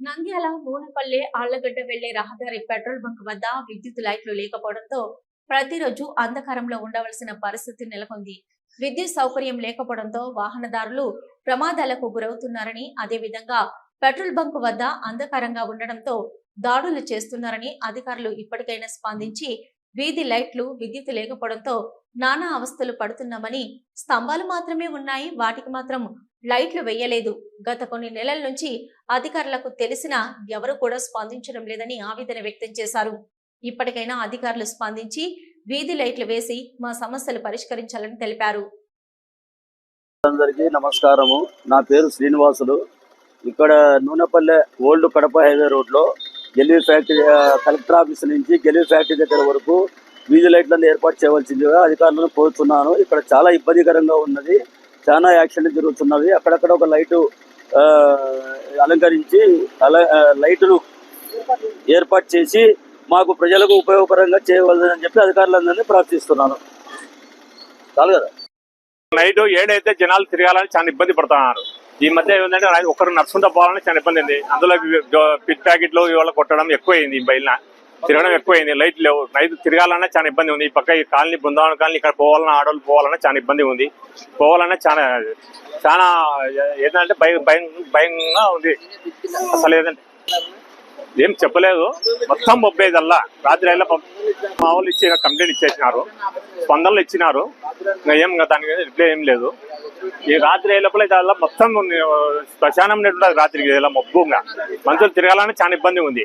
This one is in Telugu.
నంద్యాల మూనపల్లె ఆళ్ళగడ్డ వెళ్ళే రహదారి పెట్రోల్ బంక్ వద్ద విద్యుత్ లైట్లు లేకపోవడంతో ప్రతిరోజు అంధకారంలో ఉండవలసిన పరిస్థితి నెలకొంది. విద్యుత్ సౌకర్యం లేకపోవడంతో వాహనదారులు ప్రమాదాలకు గురవుతున్నారని అదేవిధంగా పెట్రోల్ బంక్ వద్ద అంధకారంగా ఉండడంతో దాడులు చేస్తున్నారని అధికారులు ఇప్పటికైనా స్పందించి వీధి లైట్లు విద్యుత్ లేకపోవడంతో నానా అవస్థలు పడుతున్నామని స్తంభాలు మాత్రమే ఉన్నాయి వాటికి మాత్రం లైట్లు వేయలేదు. గత కొన్ని నెలల నుంచి అధికారులకు తెలిసినా ఎవరు కూడా స్పందించడం లేదని ఆవేదన వ్యక్తం చేశారు. ఇప్పటికైనా అధికారులు స్పందించి వీధి లైట్లు వేసి మా సమస్యలు పరిష్కరించాలని తెలిపారు. అందరికీ నమస్కారము. నా పేరు శ్రీనివాసులు. ఇక్కడ నూనెపల్లె ఓల్డ్ కడప హైవే రోడ్లో గెలివి ఫ్యాక్టరీ కలెక్టర్ ఆఫీస్ నుంచి గెలివి ఫ్యాక్టరీ దగ్గర వరకు వీధి లైట్లను ఏర్పాటు చేయవలసిందిగా అధికారులను కోరుతున్నాను. ఇక్కడ చాలా ఇబ్బందికరంగా ఉన్నది. చాలా యాక్సిడెంట్ జరుగుతున్నవి. అక్కడక్కడ ఒక లైటు అలంకరించి అల లైటును ఏర్పాటు చేసి మాకు ప్రజలకు ఉపయోగకరంగా చేయవలదని చెప్పి అధికారులందరినీ ప్రార్థిస్తున్నాను. చాలు కదా? నైట్ ఏడైతే జనాలు తిరగాలని చాలా ఇబ్బంది పడుతున్నారు. ఈ మధ్య ఏంటంటే ఒకరు నడుచుకుంటూ పోవాలని చాలా ఇబ్బంది అయింది అందులో ఇవి పిట్ ప్యాకెట్లు ఇవాళ కొట్టడం ఎక్కువైంది ఈ బయలున తిరగడం ఎక్కువైంది. లైట్ లేవు. నైట్ తిరగాలన్నా చాలా ఇబ్బంది ఉంది. ఈ పక్క ఈ కాలనీ బృందావన కాలనీ ఇక్కడ పోవాలన్నా ఆడవాళ్ళు పోవాలన్నా చాలా ఇబ్బంది ఉంది. పోవాలన్నా చాలా చాలా ఏంటంటే భయం భయం భయంగా ఉంది. అసలు ఏదంటే ఏం చెప్పలేదు. మొత్తం మొబ్బేదల్లా రాత్రి అయినా మా వాళ్ళు ఇచ్చిన కంప్లైంట్ ఇచ్చేసినారు. స్పందనలు ఇచ్చినారు. ఇంకా ఏం దానికి రిప్లై ఏం లేదు. ఈ రాత్రి అయ్యేలోపల ఇదల్లా మొత్తం శ్మశానం ఉంటుంది రాత్రికి ఇలా మబ్బుగా మనుషులు తిరగాలని చాలా ఇబ్బంది ఉంది.